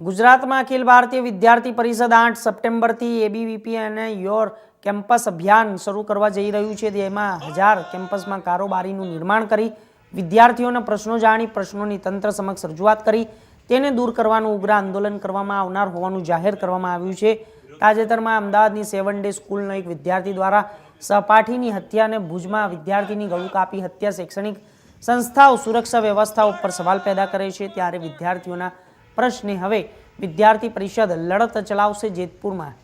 ગુજરાતમાં અખિલ ભારતીય વિદ્યાર્થી પરિષદ આઠ સપ્ટેમ્બરથી એબીવીપી અને યોર કેમ્પસ અભિયાન શરૂ કરવા જઈ રહ્યું છે. જેમાં હજાર કેમ્પસમાં કારોબારીનું નિર્માણ કરી, વિદ્યાર્થીઓના પ્રશ્નો જાણી, પ્રશ્નોની તંત્ર સમક્ષ રજૂઆત કરી, તેને દૂર કરવાનું, ઉગ્ર આંદોલન કરવામાં આવનાર હોવાનું જાહેર કરવામાં આવ્યું છે. તાજેતરમાં અમદાવાદની સેવન ડે સ્કૂલનો એક વિદ્યાર્થી દ્વારા સહપાઠીની હત્યા અને ભુજમાં વિદ્યાર્થીની ગળું કાપી હત્યા શૈક્ષણિક સંસ્થાઓ સુરક્ષા વ્યવસ્થાઓ પર સવાલ પેદા કરે છે. ત્યારે વિદ્યાર્થીઓના પ્રશ્ને હવે વિદ્યાર્થી પરિષદ લડત ચલાવશે જેતપુરમાં.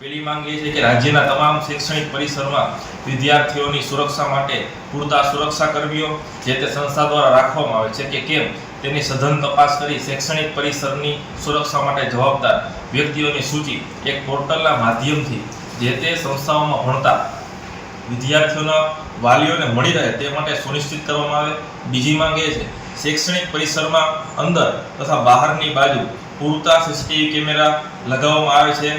પહેલી માંગ એ છે કે રાજ્યના તમામ શૈક્ષણિક પરિસરમાં વિદ્યાર્થીઓની સુરક્ષા માટે પૂરતા સુરક્ષા કર્મીઓ જે તે સંસ્થા દ્વારા રાખવામાં આવે છે કે કેમ, તેની સઘન તપાસ કરી શૈક્ષણિક પરિસરની સુરક્ષા માટે જવાબદાર વ્યક્તિઓની સૂચિ એક પોર્ટલના માધ્યમથી જે તે સંસ્થાઓમાં ભણતા વિદ્યાર્થીઓના વાલીઓને મળી રહે તે માટે સુનિશ્ચિત કરવામાં આવે. બીજી માંગ એ છે, શૈક્ષણિક પરિસરમાં અંદર તથા બહારની બાજુ પૂરતા સીસીટીવી કેમેરા લગાવવામાં આવે છે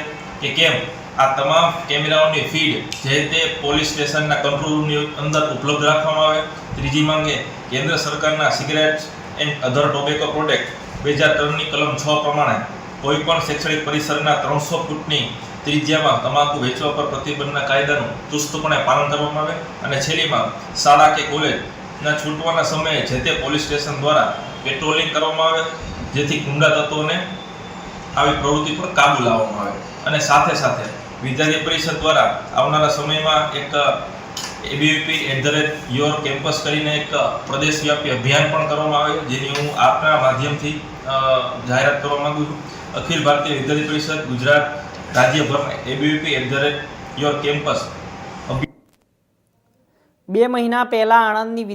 કે કેમ? આ તમામ કેમેરાઓની ફીડ જે તે પોલીસ સ્ટેશનના કંટ્રોલ રૂમની અંદર ઉપલબ્ધ રાખવામાં આવે. ત્રીજી માંગે કેન્દ્ર સરકારના cigarette and other tobacco product બે હજાર ત્રણની કલમ છ પ્રમાણે કોઈપણ શૈક્ષણિક પરિસરના ત્રણસો ફૂટની ત્રિજ્યામાં તમાકુ વેચવા પર પ્રતિબંધના કાયદાનું ચુસ્તપણે પાલન કરવામાં આવે અને છેલ્લીમાં શાળા કે કોલેજના છૂટવાના સમયે જે તે પોલીસ સ્ટેશન દ્વારા પેટ્રોલિંગ કરવામાં આવે, જેથી ગુંડા તત્વોને આવી પ્રવૃત્તિ પર કાબુ લાવવામાં આવે. અને સાથે સાથે વિદ્યાર્થી પરિષદ દ્વારા આવનારા સમયમાં એક ABVP at the rate your campus કરીને એક પ્રદેશવ્યાપી અભિયાન પણ કરવામાં આવે, જેની હું આપના માધ્યમથી જાહેરાત કરવા માંગુ છું. અખિલ ભારતીય વિદ્યાર્થી પરિષદ ગુજરાત રાજ્યભરમાં બે મહિના પહેલા આણંદની